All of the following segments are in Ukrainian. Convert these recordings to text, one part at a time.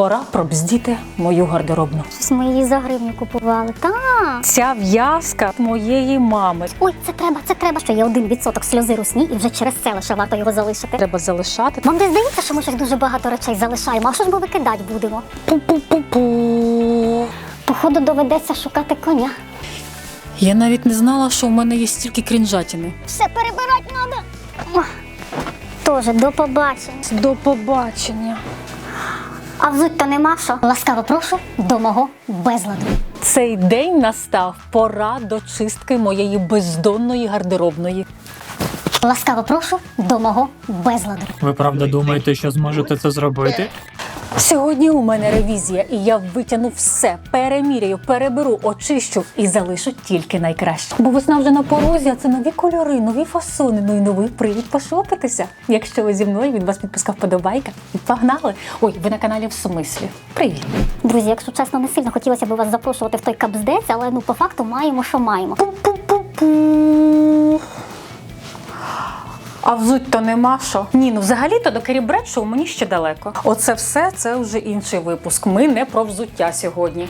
Пора пробздіти мою гардеробну. Щось ми її за гривню купували. Та. Ця в'язка моєї мами. Ой, це треба, це треба, що є один відсоток сльози русні, і вже через це лише варто його залишити. Треба залишати. Вам не здається, що ми щось дуже багато речей залишаємо, а що ж ми викидати будемо? Пу-пу-пу-пу. Походу доведеться шукати коня. Я навіть не знала, що у мене є стільки крінжатіни. Все перебирати треба. Тоже до побачення. До побачення. А взуть-то нема що. Ласкаво прошу до мого безладу. Цей день настав пора до чистки моєї бездонної гардеробної. Ласкаво прошу до мого безладу. Ви правда думаєте, що зможете це зробити? Сьогодні у мене ревізія, і я витягну все, переміряю, переберу, очищу і залишу тільки найкраще. Бо весна вже на порозі, а це нові кольори, нові фасони, ну і новий привід пошопитися. Якщо ви зі мною від вас підписка вподобайка. І погнали! Ой, ви на каналі в смислі. Привіт! Друзі, якщо чесно, не сильно хотілося б вас запрошувати в той капздець, але ну по факту маємо, що маємо. Пу-пу-пу-пу. А взуть то нема що. Ні, ну взагалі-то до Керрі Бредшоу мені ще далеко. Оце все це вже інший випуск. Ми не про взуття сьогодні.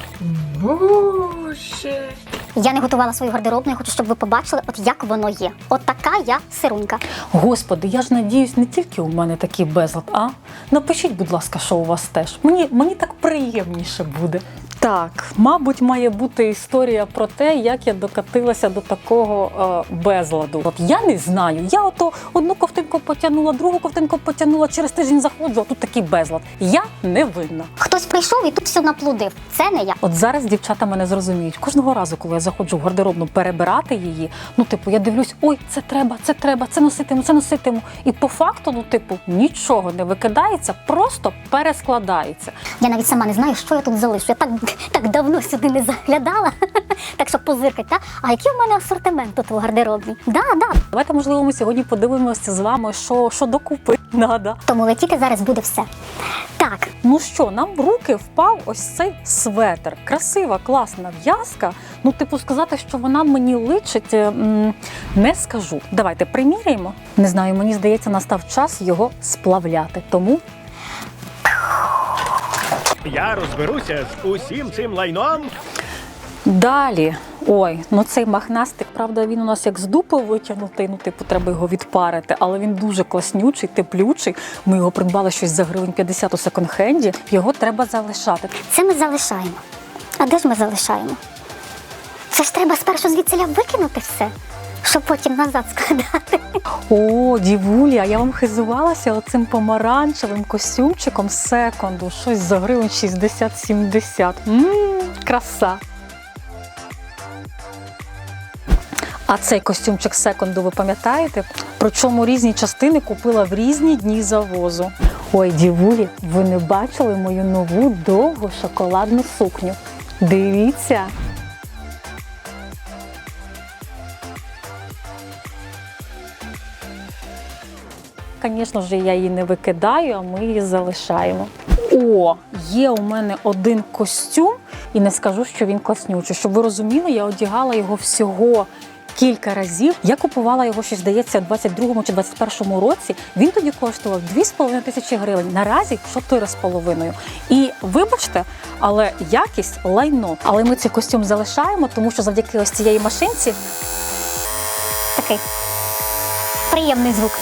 Я не готувала свою гардеробну, я хочу, щоб ви побачили, от як воно є. От така я сирунька. Господи, я ж надіюсь, не тільки у мене такий безлад, а напишіть, будь ласка, що у вас теж. Мені, мені так приємніше буде. Так, мабуть, має бути історія про те, як я докатилася до такого е, безладу. От я не знаю. Я ото одну ковтинку потягнула, другу ковтинку потягнула, через тиждень заходжу, а тут такий безлад. Я не винна. Хтось прийшов і тут все наплудив. Це не я. От зараз дівчата мене зрозуміють. Кожного разу, коли я заходжу в гардеробну перебирати її, ну типу, я дивлюсь, ой, це треба, це треба, це носитиму, це носитиму. І по факту, ну, типу, нічого не викидається, просто перескладається. Я навіть сама не знаю, що я тут залишу. Я так, так давно сюди не заглядала. Так що позиркать, та? А який в мене асортимент тут у гардеробній? Да, да. Давайте, можливо, ми сьогодні подивимося з вами, що, що докупи надо. Тому летіти зараз буде все. Так, Ну що, нам в руки впав ось цей светр. Красива, класна в'язка. Ну, типу, сказати, що вона мені личить, е, не скажу. Давайте приміряємо. Не знаю, мені здається, настав час його сплавляти. Тому Я розберуся з усім цим лайном. далі. Ой, ну цей махнастик, правда, він у нас як з дупи витягнутий. Ну, типу, треба його відпарити, але він дуже класнючий, теплючий. Ми його придбали щось за гривень 50 у секонд-хенді. Його треба залишати. це ми залишаємо. А де ж ми залишаємо? Це ж треба спершу звідсиля викинути все, щоб потім назад складати. О, дівулі, а я вам хизувалася оцим помаранчевим костюмчиком секонду. Щось за гривень 60-70. Ммм, краса. А цей костюмчик секонду, ви пам'ятаєте? Причому різні частини купила в різні дні завозу. Ой, дівулі, ви не бачили мою нову довгу шоколадну сукню. Дивіться. Звісно ж, я її не викидаю, а ми її залишаємо. О, є у мене один костюм, і не скажу, що він класнючий. Щоб ви розуміли, я одягала його всього. Кілька разів я купувала його, ще здається, у 22-му чи 21-му році. Він тоді коштував 2,5 тисячі гривень. Наразі 4,5. І вибачте, але якість лайно. Але ми цей костюм залишаємо, тому що завдяки ось цієї машинці Такий приємний звук.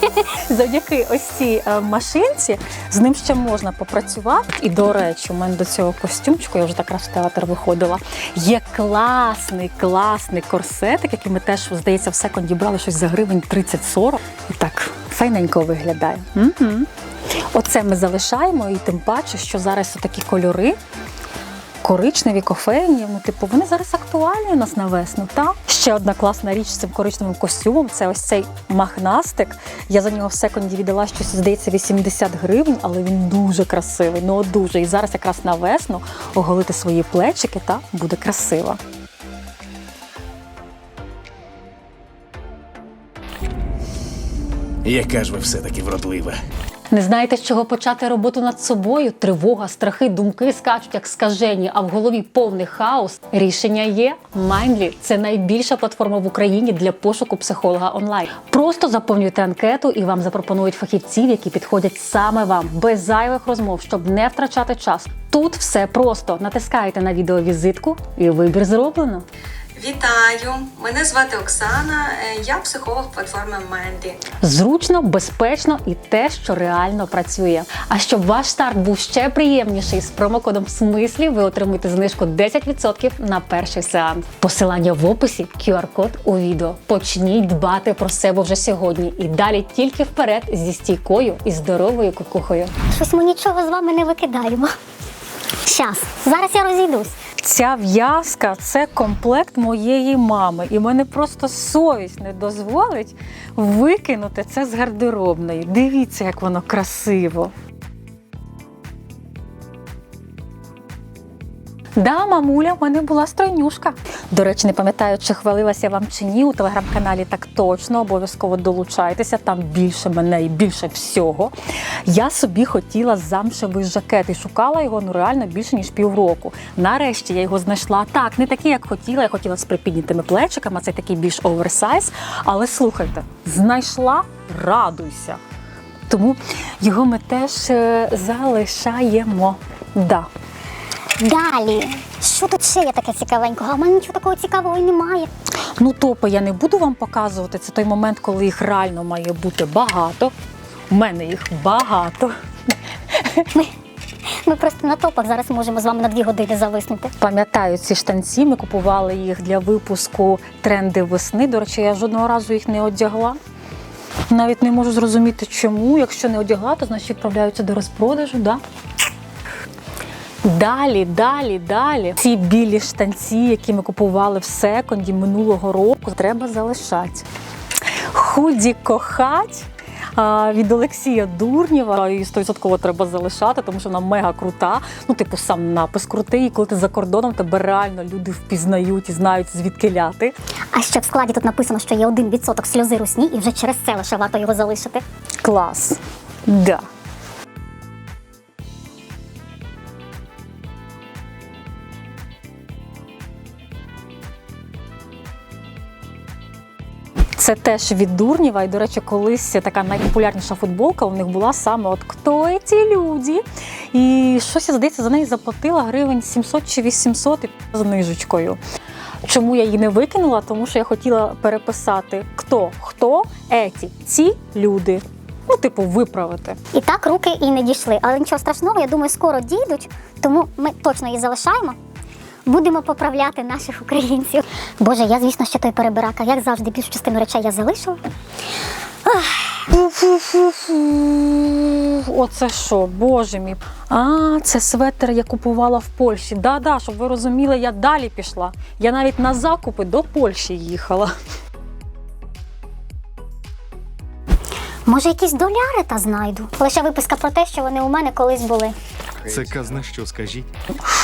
Завдяки ось цій е, машинці з ним ще можна попрацювати. І до речі, у мене до цього костюмчику, я вже так раз в театр виходила. Є класний, класний корсетик, який ми теж, здається, в секунді брали щось за гривень 30-40. І так файненько виглядає. Угу. Оце ми залишаємо, і тим паче, що зараз такі кольори. Коричневі кофейні, ну типу, вони зараз актуальні у нас на весну. Та ще одна класна річ з цим коричневим костюмом. Це ось цей махнастик. Я за нього в секунді віддала щось, здається, 80 гривень, але він дуже красивий. Ну дуже. І зараз якраз на весну оголити свої плечики та буде красиво. Яка ж ви все-таки вродлива. Не знаєте, з чого почати роботу над собою? Тривога, страхи, думки скачуть як скажені, а в голові повний хаос. Рішення є. Mindly – це найбільша платформа в Україні для пошуку психолога онлайн. Просто заповнюйте анкету і вам запропонують фахівців, які підходять саме вам, без зайвих розмов, щоб не втрачати час. Тут все просто натискаєте на відеовізитку і вибір зроблено. Вітаю! Мене звати Оксана. е, Я психолог платформи Менді. Зручно, безпечно і те, що реально працює. А щоб ваш старт був ще приємніший з промокодом в смислі, ви отримуєте знижку 10% на перший сеанс. Посилання в описі, QR-код у відео. Почніть дбати про себе вже сьогодні і далі тільки вперед зі стійкою і здоровою кукухою. Щось ми нічого з вами не викидаємо. Щас, зараз я розійдусь. Ця в'язка це комплект моєї мами, і мене просто совість не дозволить викинути це з гардеробної. Дивіться, як воно красиво. Да, мамуля, в мене була стройнюшка. До речі, не пам'ятаю, чи хвалилася вам чи ні. У телеграм-каналі так точно обов'язково долучайтеся. Там більше мене і більше всього. Я собі хотіла замшевий жакет і шукала його ну реально більше ніж півроку. Нарешті я його знайшла. Так, не такий, як хотіла. Я хотіла з припіднятими плечиками, це такий більш оверсайз. Але слухайте, знайшла, радуйся. Тому його ми теж е, залишаємо. Да. Далі. Що тут ще є таке цікавенького? А в мене нічого такого цікавого і немає. Ну, топи я не буду вам показувати. Це той момент, коли їх реально має бути багато. У мене їх багато. Ми, ми просто на топах зараз можемо з вами на дві години зависнути. Пам'ятаю ці штанці. Ми купували їх для випуску тренди весни. До речі, я жодного разу їх не одягла. Навіть не можу зрозуміти, чому. Якщо не одягла, то значить відправляються до розпродажу. Да? Далі, далі, далі. Ці білі штанці, які ми купували в секонді минулого року, треба залишати. Худі кохать. Від Олексія Дурнєва і 100% треба залишати, тому що вона мега крута. Ну, типу, сам напис крутий. І коли ти за кордоном, тебе реально люди впізнають і знають звідки ляти. А ще в складі тут написано, що є 1% сльози русні, і вже через це лише варто його залишити. Клас. Да. Це теж від Дурнєва. І, до речі, колись така найпопулярніша футболка у них була саме от «Хто ці люди? І щось, здається, за неї заплатила гривень 700 чи 800 і знижечкою. Чому я її не викинула? Тому що я хотіла переписати хто, хто, еті, ці люди. Ну, типу, виправити. І так руки і не дійшли. Але нічого страшного, я думаю, скоро дійдуть, тому ми точно її залишаємо. Будемо поправляти наших українців. Боже, я, звісно, ще той перебирака. Як завжди, більшу частину речей я залишила. Оце що, боже мій. А, це светер я купувала в Польщі. Да-да, щоб ви розуміли, я далі пішла. Я навіть на закупи до Польщі їхала. Може, якісь доляри та знайду. Лише виписка про те, що вони у мене колись були. Це казна що скажіть?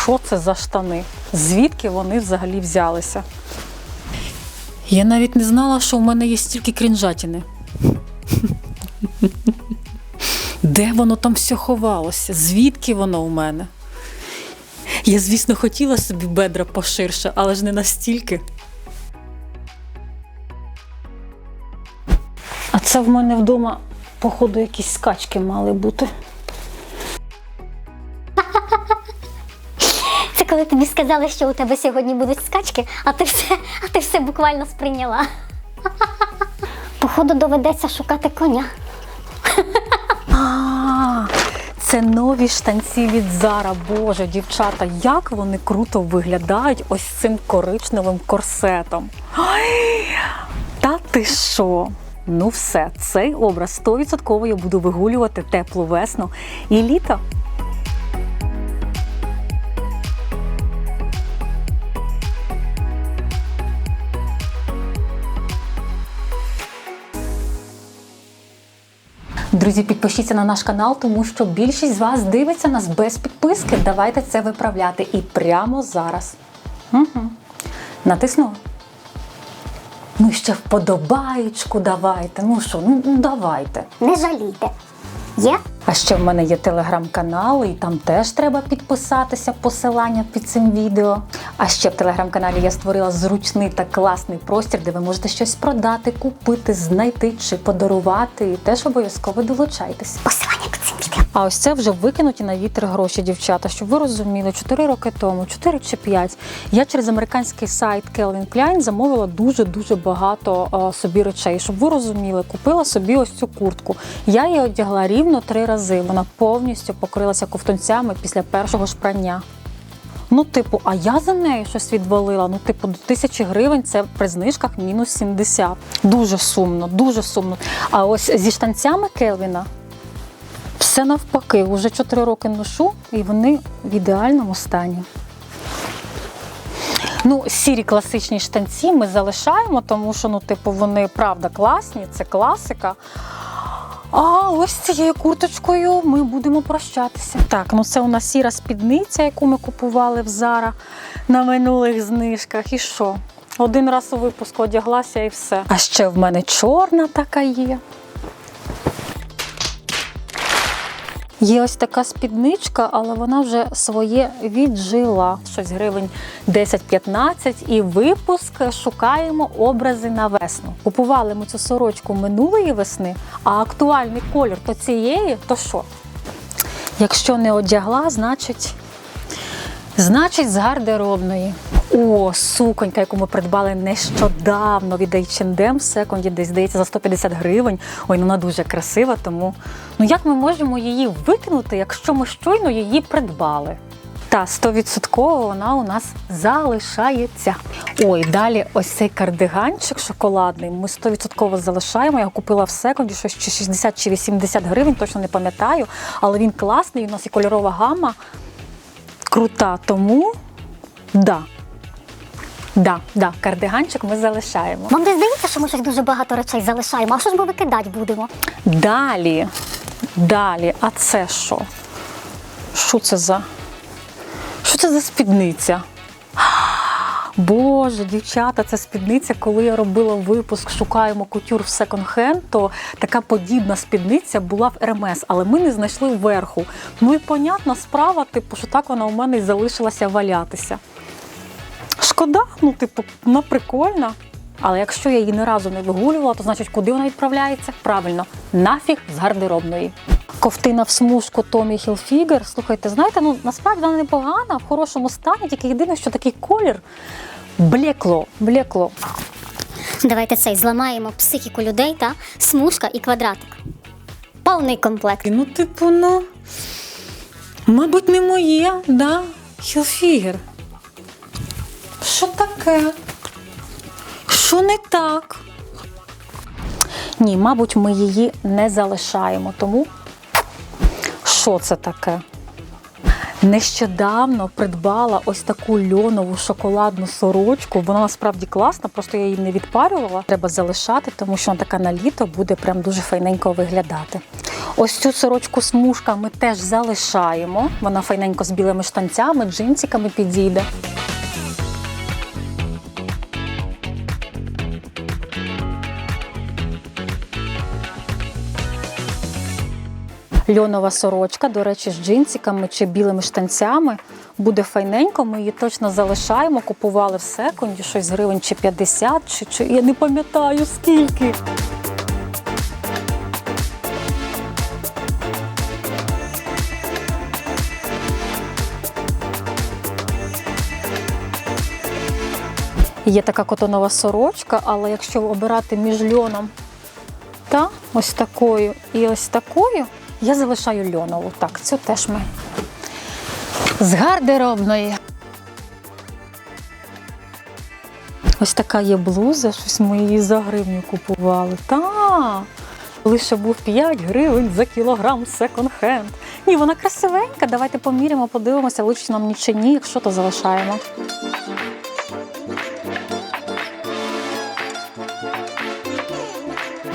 Що це за штани? Звідки вони взагалі взялися? Я навіть не знала, що в мене є стільки крінжатіни. Де воно там все ховалося? Звідки воно у мене? Я, звісно, хотіла собі бедра поширше, але ж не настільки. А це в мене вдома, походу, якісь скачки мали бути. Тобі сказали, що у тебе сьогодні будуть скачки, а ти все, а ти все буквально сприйняла. Походу, доведеться шукати коня. Це нові штанці від Зара. Боже, дівчата, як вони круто виглядають ось цим коричневим корсетом. Ай, та ти що? Ну все, цей образ 100% я буду вигулювати теплу весну і літо. Друзі, підпишіться на наш канал, тому що більшість з вас дивиться нас без підписки. Давайте це виправляти і прямо зараз. Угу. Натиснула. Ну ще вподобаєчку давайте. Ну що, ну ну, давайте. Не жалійте. Є? А ще в мене є телеграм-канал, і там теж треба підписатися, посилання під цим відео. А ще в телеграм-каналі я створила зручний та класний простір, де ви можете щось продати, купити, знайти чи подарувати. І теж обов'язково долучайтесь. Посилання. А ось це вже викинуті на вітер гроші, дівчата. Щоб ви розуміли, 4 роки тому, 4 чи 5, я через американський сайт Calvin Klein замовила дуже дуже багато собі речей. Щоб ви розуміли, купила собі ось цю куртку. Я її одягла рівно три рази. Вона повністю покрилася ковтунцями після першого ж прання. Ну, типу, а я за нею щось відвалила. Ну, типу, до тисячі гривень це при знижках мінус 70. Дуже сумно, дуже сумно. А ось зі штанцями Келвіна все навпаки, вже 4 роки ношу, і вони в ідеальному стані. Ну, сірі класичні штанці ми залишаємо, тому що, ну, типу, вони правда класні, це класика. А ось цією курточкою ми будемо прощатися. Так, ну це у нас сіра спідниця, яку ми купували в Зара на минулих знижках. І що? Один раз у випуску одяглася і все. А ще в мене чорна така є. Є ось така спідничка, але вона вже своє віджила. Щось гривень 10-15. І випуск шукаємо образи на весну. Купували ми цю сорочку минулої весни, а актуальний колір то цієї, то що? Якщо не одягла, значить. Значить, з гардеробної. О, суконька, яку ми придбали нещодавно від H&M в секунді, десь здається за 150 гривень. Ой, ну вона дуже красива, тому ну як ми можемо її викинути, якщо ми щойно її придбали? Та 100% вона у нас залишається. Ой, далі ось цей кардиганчик шоколадний. Ми 100% залишаємо. Я купила в секунді, щось чи 60 чи 80 гривень, точно не пам'ятаю. Але він класний, у нас і кольорова гама крута. Тому да. Да, да, кардиганчик ми залишаємо. Вам не здається, що ми щось дуже багато речей залишаємо, а що ж ми викидати будемо? Далі, далі, а це що? Що це за? Що це за спідниця? Боже, дівчата, це спідниця, коли я робила випуск Шукаємо кутюр в секонд-хенд, то така подібна спідниця була в РМС, але ми не знайшли вверху. Ну і понятна справа, типу, що так вона у мене і залишилася валятися. Шкода, ну, типу, вона прикольна. Але якщо я її ні разу не вигулювала, то значить куди вона відправляється? Правильно, нафіг з гардеробної. Ковтина в смужку Томі Хілфігер. Слухайте, знаєте, ну насправді вона непогана, в хорошому стані, тільки єдине, що такий колір блекло, блекло. Давайте цей зламаємо психіку людей та смужка і квадратик. Повний комплект. Ну, типу, ну, мабуть, не моє, да? Хілфігер. Що таке? Що не так? Ні, мабуть, ми її не залишаємо, тому що це таке? Нещодавно придбала ось таку льонову шоколадну сорочку. Вона насправді класна, просто я її не відпарювала. Треба залишати, тому що вона така на літо буде прям дуже файненько виглядати. Ось цю сорочку смужка ми теж залишаємо. Вона файненько з білими штанцями, джинсиками підійде. Льонова сорочка, до речі, з джинсиками чи білими штанцями. Буде файненько, ми її точно залишаємо. Купували в секунді, щось гривень чи 50, чи, чи я не пам'ятаю скільки. Є така котонова сорочка, але якщо обирати між льоном та ось такою і ось такою, я залишаю льонову. Так, цю теж ми з гардеробної. Ось така є блуза, щось ми її за гривню купували. Та лише був 5 гривень за кілограм секонд-хенд. Ні, вона красивенька. Давайте поміряємо, подивимося, лише нам ні чи ні, якщо то залишаємо.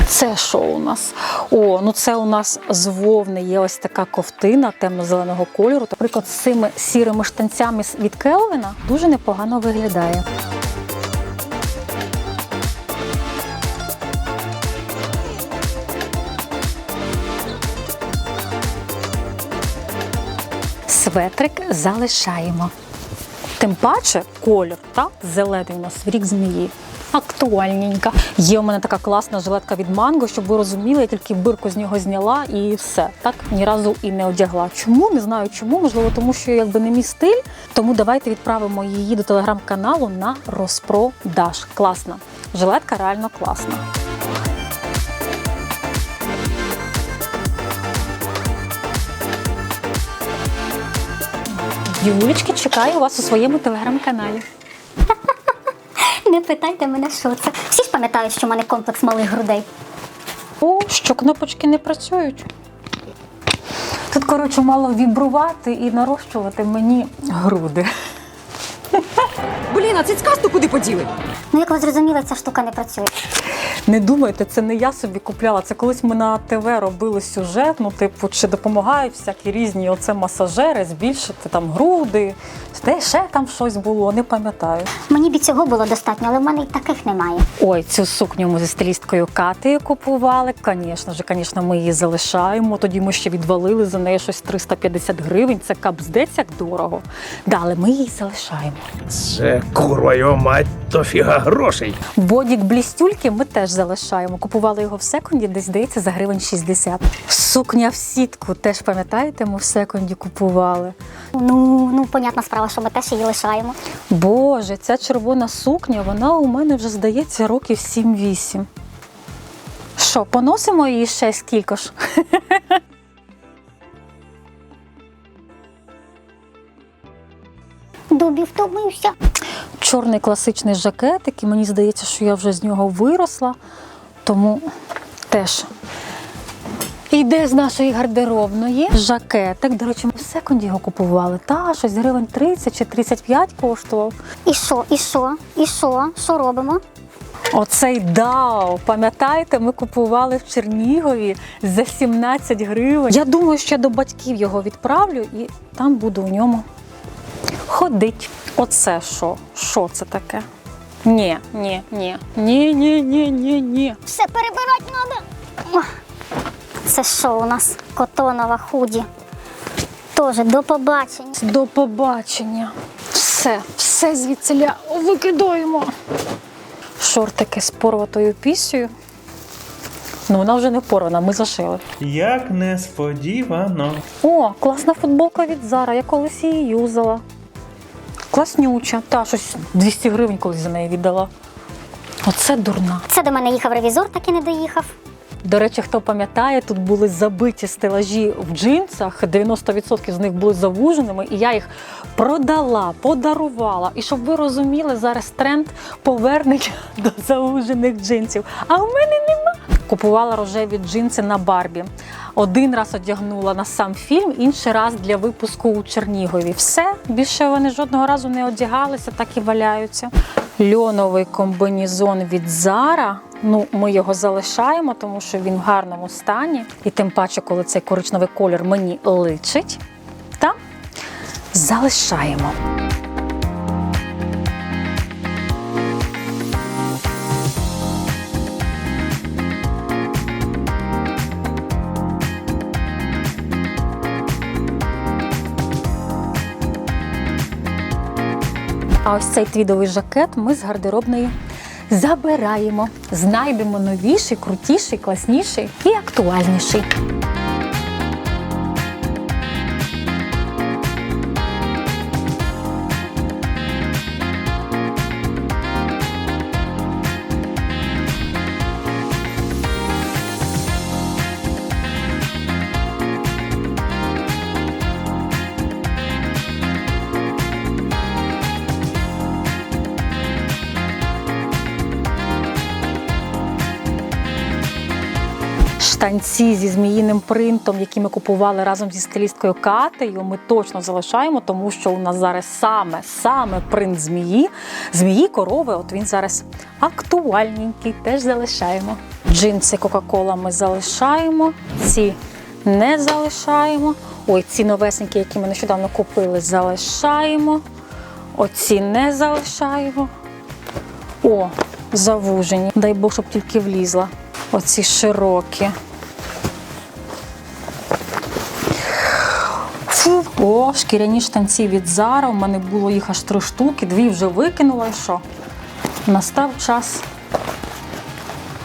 Це що у нас? О, ну це у нас з вовни є ось така ковтина темно-зеленого кольору. Наприклад, з цими сірими штанцями від Келвіна дуже непогано виглядає. светрик залишаємо. Тим паче колір, так, зелений у нас рік змії. Актуальненька. Є у мене така класна жилетка від манго, щоб ви розуміли, я тільки бирку з нього зняла і все. Так ні разу і не одягла. Чому? Не знаю чому. Можливо, тому що якби не мій стиль. Тому давайте відправимо її до телеграм-каналу на розпродаж. Класна. Жилетка реально класна. Юлічки, чекаю вас у своєму телеграм-каналі. Не питайте мене, що це. Всі ж пам'ятають, що в мене комплекс малих грудей. О, що кнопочки не працюють. Тут, коротше, мало вібрувати і нарощувати мені груди. Блін, а цицькасту куди поділи? Ну, як ви зрозуміли, ця штука не працює. Не думайте, це не я собі купляла. Це колись ми на ТВ робили сюжет. Ну, типу, чи допомагають всякі різні оце масажери, збільшити там груди, де ще там щось було, не пам'ятаю. Мені б і цього було достатньо, але в мене і таких немає. Ой, цю сукню ми зі стилісткою Катею купували. Звісно ж, звісно, ми її залишаємо. Тоді ми ще відвалили за неї щось 350 гривень. Це капздець як дорого. Да, але ми її залишаємо. Це курва його мать, то фіга грошей. Бодік блістюльки ми теж залишаємо. Купували його в секунді, десь здається, за гривень 60. Сукня в сітку, теж пам'ятаєте, ми в секунді купували. Ну, ну, понятна справа, що ми теж її лишаємо. Боже, ця червона сукня, вона у мене вже здається років 7-8. Що, поносимо її ще скільки ж? Дубі втомився. Чорний класичний жакетик, і мені здається, що я вже з нього виросла, тому теж. Йде з нашої гардеробної жакетик. До речі, ми в секунді його купували. Та, щось гривень 30 чи 35 коштував. І що, і що, і що? Що робимо? Оцей дау, пам'ятаєте, ми купували в Чернігові за 17 гривень. Я думаю, що я до батьків його відправлю і там буду у ньому ходить. Оце що? Що це таке? Ні, ні, ні. Ні, ні, ні, ні, ні. Все перебирати треба. Це що у нас? Котонова худі. Тоже до побачення. До побачення. Все, все звідсиля викидаємо. Шортики з порватою піснею. Ну, вона вже не порвана, ми зашили. Як несподівано. О, класна футболка від Зара, я колись її юзала. Класнюча. Та, щось 200 гривень колись за неї віддала. Оце дурна. Це до мене їхав ревізор, так і не доїхав. До речі, хто пам'ятає, тут були забиті стелажі в джинсах, 90% з них були завуженими, і я їх продала, подарувала. І щоб ви розуміли, зараз тренд повернення до завужених джинсів. А в мене нема. Купувала рожеві джинси на Барбі. Один раз одягнула на сам фільм, інший раз для випуску у Чернігові. Все, більше вони жодного разу не одягалися, так і валяються. Льоновий комбінезон від Зара. Ну, ми його залишаємо, тому що він в гарному стані. І тим паче, коли цей коричневий колір мені личить, та залишаємо. А ось цей твідовий жакет ми з гардеробної забираємо. Знайдемо новіший, крутіший, класніший і актуальніший. Штанці зі зміїним принтом, які ми купували разом зі стилісткою Катею, ми точно залишаємо, тому що у нас зараз саме саме принт змії. Змії корови, от він зараз актуальненький, теж залишаємо. Джинси Кока-Кола ми залишаємо, ці не залишаємо. Ой, ці новесенькі, які ми нещодавно купили, залишаємо. Оці не залишаємо. О, завужені. Дай Бог, щоб тільки влізла. Оці широкі. О, шкіряні штанці від Зара. У мене було їх аж три штуки, дві вже викинула. І що? Настав час.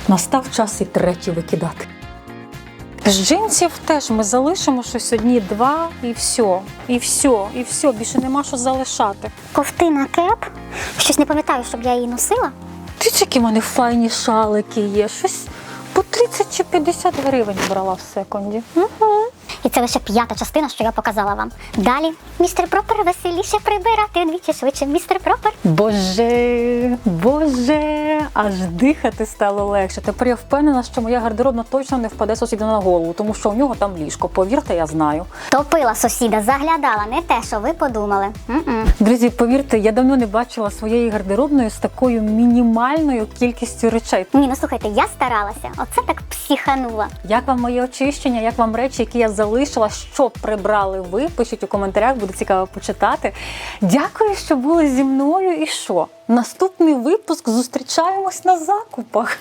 Настав час і треті викидати. З джинсів теж ми залишимо щось одні, два, і все. І все, і все, більше нема що залишати. Ковтина кеп. Щось не пам'ятаю, щоб я її носила. Ти які в мене файні шалики є. Щось по 30 чи 50 гривень брала в секунді. Угу. Це лише п'ята частина, що я показала вам. Далі, містер Пропер, веселіше прибирати двічі швидше, містер Пропер. Боже, боже, аж дихати стало легше. Тепер я впевнена, що моя гардеробна точно не впаде сусіду на голову, тому що у нього там ліжко. Повірте, я знаю. Топила сусіда, заглядала, не те, що ви подумали. М-м. Друзі, повірте, я давно не бачила своєї гардеробної з такою мінімальною кількістю речей. Ні, ну слухайте, я старалася. Оце так психанула. Як вам моє очищення, як вам речі, які я залишила, що прибрали ви? Пишіть у коментарях, буде цікаво почитати. Дякую, що були зі мною. І що? Наступний випуск зустрічаємось на закупах.